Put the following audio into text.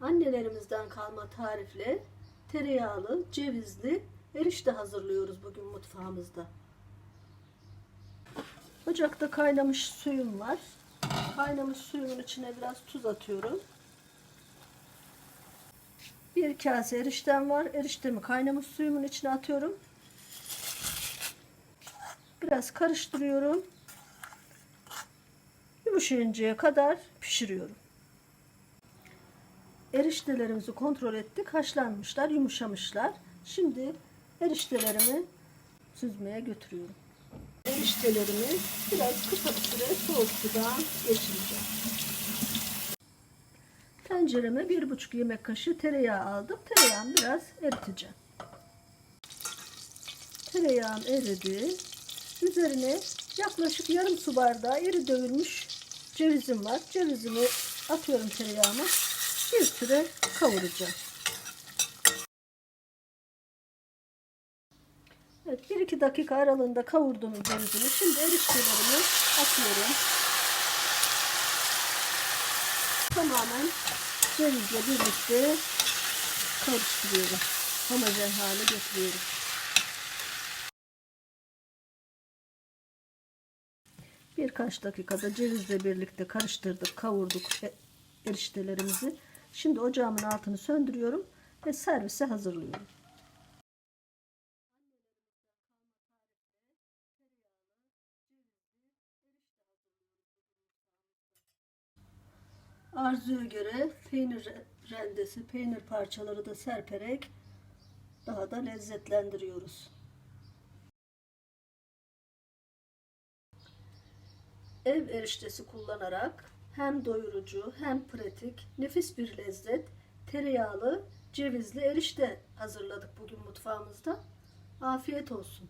Annelerimizden kalma tarifle tereyağlı, cevizli erişte hazırlıyoruz bugün mutfağımızda. Ocakta kaynamış suyum var. Kaynamış suyumun içine biraz tuz atıyorum. Bir kase eriştem var. Eriştemi kaynamış suyumun içine atıyorum. Biraz karıştırıyorum. Yumuşayıncaya kadar pişiriyorum. Eriştelerimizi kontrol ettik. Haşlanmışlar, yumuşamışlar. Şimdi eriştelerimi süzmeye götürüyorum. Eriştelerimi biraz kısa süre soğuk sudan geçireceğim. Tencereme bir buçuk yemek kaşığı tereyağı aldım. Tereyağını biraz eriteceğim. Tereyağım eridi. Üzerine yaklaşık yarım su bardağı iri dövülmüş cevizim var. Cevizimi atıyorum tereyağıma. Bir süre kavuracağım. Evet, 1-2 dakika aralığında kavurdum cevizimi. Şimdi eriştelerimi atıyorum. Tamamen cevizle birlikte karıştırıyorum. Homojen hale getiriyorum. Birkaç dakikada cevizle birlikte karıştırdık, kavurduk eriştelerimizi. Şimdi ocağımın altını söndürüyorum ve servise hazırlıyorum. Arzuya göre peynir re- rendesi, peynir parçaları da serperek daha da lezzetlendiriyoruz. Ev eriştesi kullanarak hem doyurucu hem pratik, nefis bir lezzet, tereyağlı, cevizli erişte hazırladık bugün mutfağımızda. Afiyet olsun.